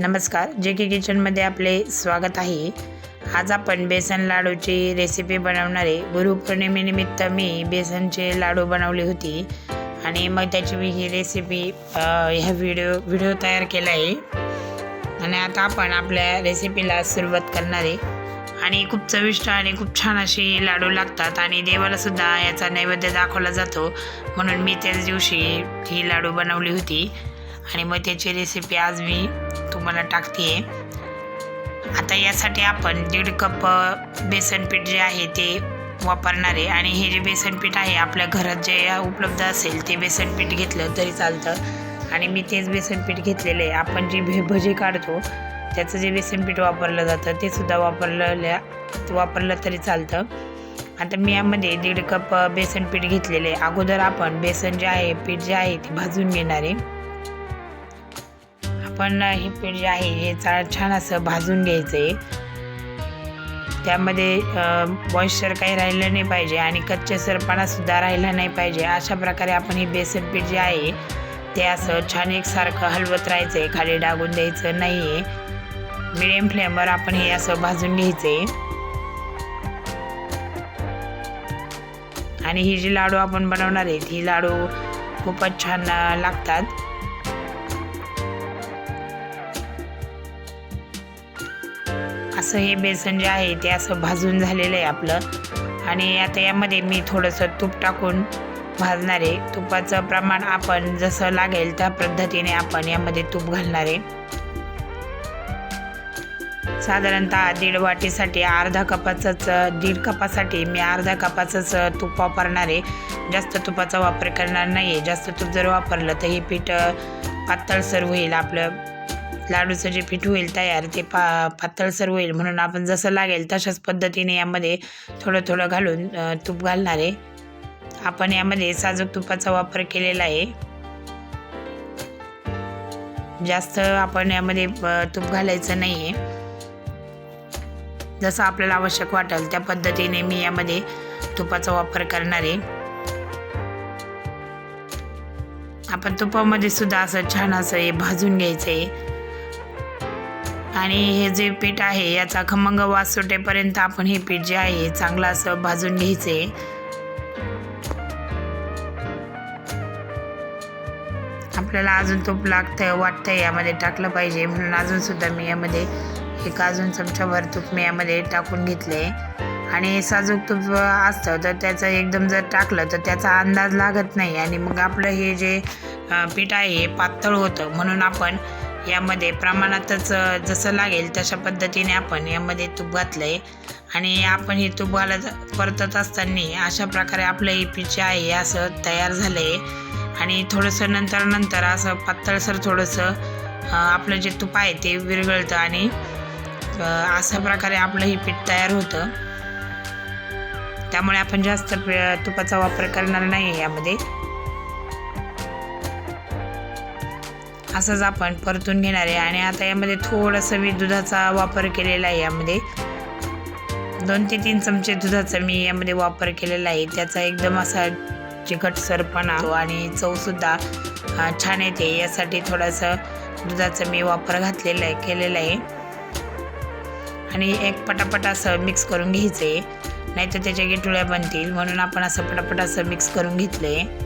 नमस्कार जे के किचनमध्ये आपले स्वागत आहे. आज आपण बेसन लाडूची रेसिपी बनवणारे गुरुपौर्णिमेनिमित्त मी बेसनचे लाडू बनवली होती. आणि मग त्याची मी ही रेसिपी ह्या व्हिडिओ व्हिडिओ तयार केला आहे आणि आता आपण आपल्या रेसिपीला सुरुवात करणार आहे. आणि खूप चविष्ट आणि खूप छान अशी लाडू लागतात आणि देवाला सुद्धा याचा नैवेद्य दाखवला जातो. म्हणून मी त्याच दिवशी ही लाडू बनवली होती. आणि मग त्याची रेसिपी आज मी तुम्हाला टाकते. आता यासाठी आपण दीड कप बेसन पीठ जे आहे ते वापरणार आहे. आणि हे जे बेसन पीठ आहे आपल्या घरात जे उपलब्ध असेल ते बेसन पीठ घेतलं तरी चालतं. आणि मी तेच बेसन पीठ घेतलेलं आहे. आपण जे भे भजी काढतो त्याचं जे बेसन पीठ वापरलं जातं ते सुद्धा वापरलेल्या वापरलं तरी चालतं. आता मी यामध्ये दीड कप बेसन पीठ घेतलेले आहे. अगोदर आपण बेसन जे आहे पीठ जे आहे ते भाजून घेणार आहे. आपण हे पीठ जे आहे हे चा छान असं भाजून घ्यायचं आहे त्यामध्ये मॉइश्चर काही राहिलं नाही पाहिजे आणि कच्चे सरपणासुद्धा राहिला नाही पाहिजे. अशा प्रकारे आपण हे बेसन पीठ जे आहे ते असं छान एकसारखं हलवत राहायचं आहे खाली डागून द्यायचं नाही आहे मिडियम फ्लेमवर आपण हे असं भाजून घ्यायचं आहे आणि ही जी लाडू आपण बनवणार आहेत ही लाडू खूपच छान लागतात. असं हे बेसन जे आहे ते असं भाजून झालेलं आहे आपलं. आणि आता यामध्ये मी थोडंसं तूप टाकून भाजणार आहे. तुपाचं प्रमाण आपण जसं लागेल त्या पद्धतीने आपण यामध्ये तूप घालणार आहे. साधारणतः दीड वाटीसाठी अर्धा कपाचंच दीड कपासाठी मी अर्धा कपाचंच तूप वापरणार आहे. जास्त तुपाचा वापर करणार नाही आहे जास्त तूप जर वापरलं तर हे पीठ पातळसर होईल आपलं. लाडूचं जे पीठ होईल तयार ते पा पातळसर होईल. म्हणून आपण जसं लागेल तशाच पद्धतीने यामध्ये थोडं थोडं घालून तूप घालणार आहे. आपण यामध्ये साजूक तुपाचा वापर केलेला आहे. जास्त आपण यामध्ये तूप घालायचं नाही आहे जसं आपल्याला आवश्यक वाटेल त्या पद्धतीने मी यामध्ये तुपाचा वापर करणार आहे. आपण तुपामध्ये सुद्धा असं छान असं हे भाजून घ्यायचं आहे आणि हे जे पीठ आहे याचा खमंग वास सुटेपर्यंत आपण हे पीठ जे आहे चांगलं असं भाजून घ्यायचे. आपल्याला अजून तूप लागतंय वाटतंय यामध्ये टाकलं पाहिजे. म्हणून अजून सुद्धा मी यामध्ये एक अजून चमचाभर तूप मी यामध्ये टाकून घेतले. आणि साजूक तूप असतं तर त्याचं एकदम जर टाकलं तर त्याचा अंदाज लागत नाही. आणि मग आपलं हे जे पीठ आहे हे पातळ होतं. म्हणून आपण यामध्ये प्रमाणातच जसं लागेल तशा पद्धतीने आपण यामध्ये तूप घातलं आहे आणि आपण हे तूप घालत परतत असताना अशा प्रकारे आपलं हे पिचे आहे असं तयार झालं आहे आणि थोडंसं नंतर नंतर असं पातळसर थोडंसं आपलं जे तूप आहे ते विरघळतं आणि अशा प्रकारे आपलं हे पीठ तयार होतं. त्यामुळे आपण जास्त तुपाचा वापर करणार नाही आहे यामध्ये. असंच आपण परतून घेणार आहे. आणि आता यामध्ये थोडंसं मी दुधाचा वापर केलेला आहे यामध्ये. दोन ते तीन चमचे दुधाचा मी यामध्ये वापर केलेला आहे. त्याचा एकदम असा चिकटसरपणा आणि चवसुद्धा छान येते. यासाठी थोडंसं दुधाचा मी वापर घातलेला आहे केलेला आहे. आणि एक पटापट असं मिक्स करून घ्यायचं आहे नाहीतर त्याच्या गेटुळ्या बनतील. म्हणून आपण असं पटापट असं मिक्स करून घेतलं आहे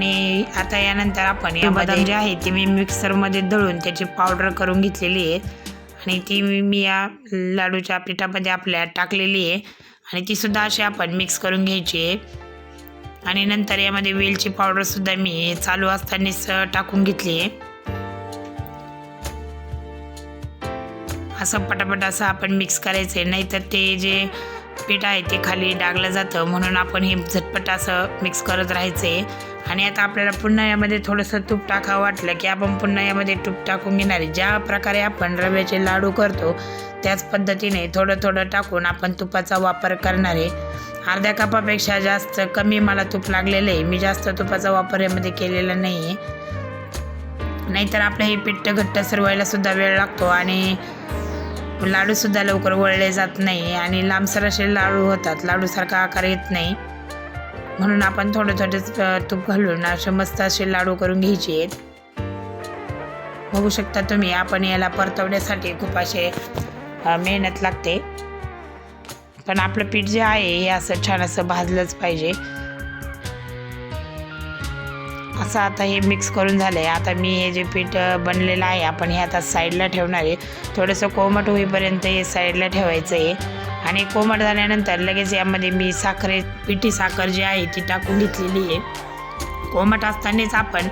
आणि आता यानंतर आपण या बदाम. जे आहे ती मी मिक्सरमध्ये दळून त्याची पावडर करून घेतलेली आहे. आणि ती मी या लाडूच्या पिठामध्ये आपल्या टाकलेली आहे. आणि तीसुद्धा अशी आपण मिक्स करून घ्यायची आहे. आणि नंतर यामध्ये वेलची पावडरसुद्धा मी चालू असतानाच टाकून घेतली आहे. असं पटापट असं आपण मिक्स करायचं आहे. नाहीतर ते जे पीठ आहे ते खाली डागलं जातं. म्हणून आपण हे झटपट असं मिक्स करत राहायचं. आहे आणि आता आपल्याला पुन्हा यामध्ये थोडंसं तूप टाकावं वाटलं की आपण पुन्हा यामध्ये तूप टाकून घेणार आहे. ज्या प्रकारे आपण रव्याचे लाडू करतो त्याच पद्धतीने थोडं थोडं टाकून आपण तुपाचा वापर करणार आहे. अर्ध्या कपापेक्षा जास्त कमी मला तूप लागलेलं आहे. मी जास्त तुपाचा वापर यामध्ये केलेला नाही आहे. नाहीतर आपलं हे पिठ्ठ घट्ट सरवायला सुद्धा वेळ लागतो आणि लाडूसुद्धा लवकर वळले जात नाही आणि लांबसर असे लाडू होतात. लाडूसारखा आकार येत नाही. म्हणून आपण थोडं थोडंच तूप घालून असे मस्त असे लाडू करून घ्यायचे. आहेत बघू शकता तुम्ही आपण याला परतवण्यासाठी खूप असे मेहनत लागते. पण आपलं पीठ जे आहे हे असं छान असं भाजलंच पाहिजे. असं आता हे मिक्स करून झालं आहे आता मी हे जे पीठ बनलेलं आहे आपण हे आता साईडला ठेवणार आहे. थोडंसं कोमट होईपर्यंत हे साईडला ठेवायचं आहे. आणि कोमट झाल्यानंतर लगेच यामध्ये मी साखरे पिठी साखर जी आहे ती टाकून घेतलेली आहे. कोमट असतानाच आपण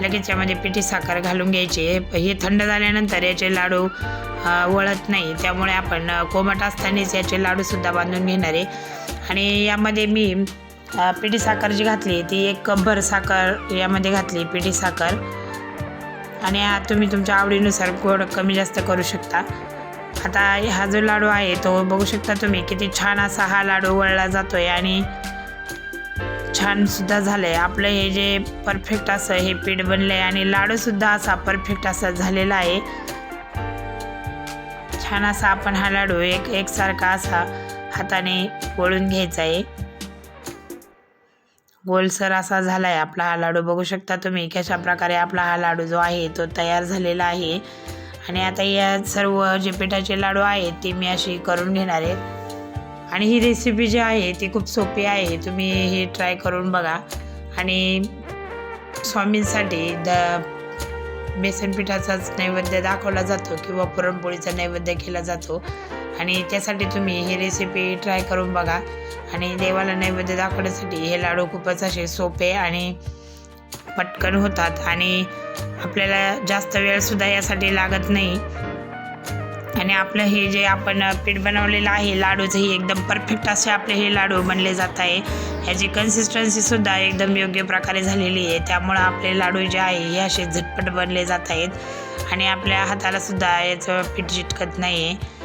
लगेच यामध्ये पिठी साखर घालून घ्यायची आहे. हे थंड झाल्यानंतर याचे लाडू वळत नाही. त्यामुळे आपण कोमट असतानाच याचे लाडूसुद्धा बांधून घेणार आहे. आणि यामध्ये मी पिठी साखर जी घातली ती एक कपभर साखर यामध्ये घातली पिठी साखर. आणि हा तुम्ही तुमच्या आवडीनुसार गोड कमी जास्त करू शकता. आता हा जो लाडू आहे तो बघू शकता तुम्ही किती छान असा हा लाडू वळला जातो आहे आणि छानसुद्धा झालं आहे आपलं हे जे परफेक्ट असं हे पीठ बनलं आहे आणि लाडूसुद्धा असा परफेक्ट असा झालेला आहे. छान असा आपण हा लाडू एक एकसारखा असा हाताने वळून घ्यायचा आहे. गोलसर असा झाला आहे आपला हा लाडू बघू शकता तुम्ही. कशा प्रकारे आपला हा लाडू जो आहे तो तयार झालेला आहे. आणि आता या सर्व जे पिठाचे लाडू आहेत ते मी अशी करून घेणार आहे. आणि ही रेसिपी जी आहे ती खूप सोपी आहे. तुम्ही हे ट्राय करून बघा. आणि स्वामींसाठी द बेसन पिठाचाच नैवेद्य दाखवला जातो किंवा पुरणपोळीचा नैवेद्य केला जातो. आणि त्यासाठी तुम्ही ही रेसिपी ट्राय करून बघा. आणि देवाला नैवेद्य दाखवण्यासाठी हे लाडू खूपच असे सोपे आणि पटकन होतात आणि आपल्याला जास्त वेळसुद्धा यासाठी लागत नाही. आणि आपलं हे जे आपण पीठ बनवलेलं आहे लाडूचं हे एकदम परफेक्ट असे आपले हे लाडू बनले जात आहे. ह्याची कन्सिस्टन्सीसुद्धा एकदम योग्य प्रकारे झालेली आहे. त्यामुळं आपले लाडू जे आहे हे असे झटपट बनले जात आहेत. आणि आपल्या हातालासुद्धा याचं पीठ चिटकत नाही आहे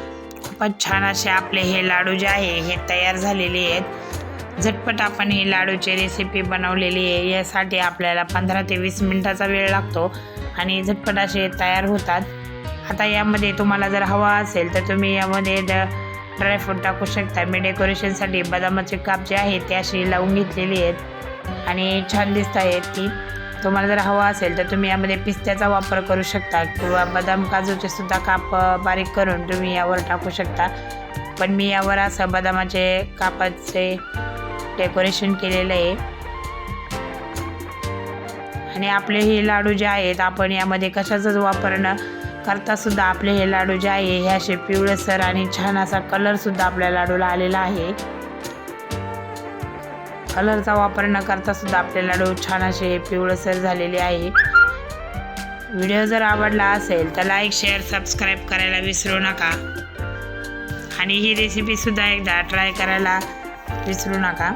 खूपच छान असे आपले हे लाडू जे आहे हे तयार झालेले आहेत. झटपट आपण ही लाडूची रेसिपी बनवलेली आहे. यासाठी आपल्याला पंधरा ते वीस मिनटाचा वेळ लागतो आणि झटपट असे तयार होतात. आता यामध्ये तुम्हाला जर हवा असेल तर तुम्ही यामध्ये ड्रायफ्रूट टाकू शकता. मी डेकोरेशनसाठी बदामाचे काप जे आहेत ते अशी लावून घेतलेली आहेत. आणि छान दिसत आहेत ती. तुम्हाला जर हवा असेल तर तुम्ही यामध्ये पिस्त्याचा वापर करू शकता किंवा बदाम काजूचे सुद्धा काप बारीक करून तुम्ही यावर टाकू शकता. पण मी यावर असं बदामाचे कापाचे डेकोरेशन केलेलं आहे. आणि आपले हे लाडू जे आहेत आपण यामध्ये कशाचाच वापर न करता सुद्धा आपले हे लाडू जे आहे हे असे पिवळसर आणि छान असा कलरसुद्धा आपल्या लाडूला आलेला आहे. कलरचा वापर न करता सुद्धा आपले लाडू छान असे पिवळसर झालेले आहे. व्हिडिओ जर आवडला असेल तर लाईक शेअर सबस्क्राईब करायला विसरू नका. आणि ही रेसिपीसुद्धा एकदा ट्राय करायला विसरू नका.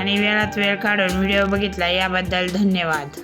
आणि वेळात वेळ काढून व्हिडिओ बघितला याबद्दल धन्यवाद.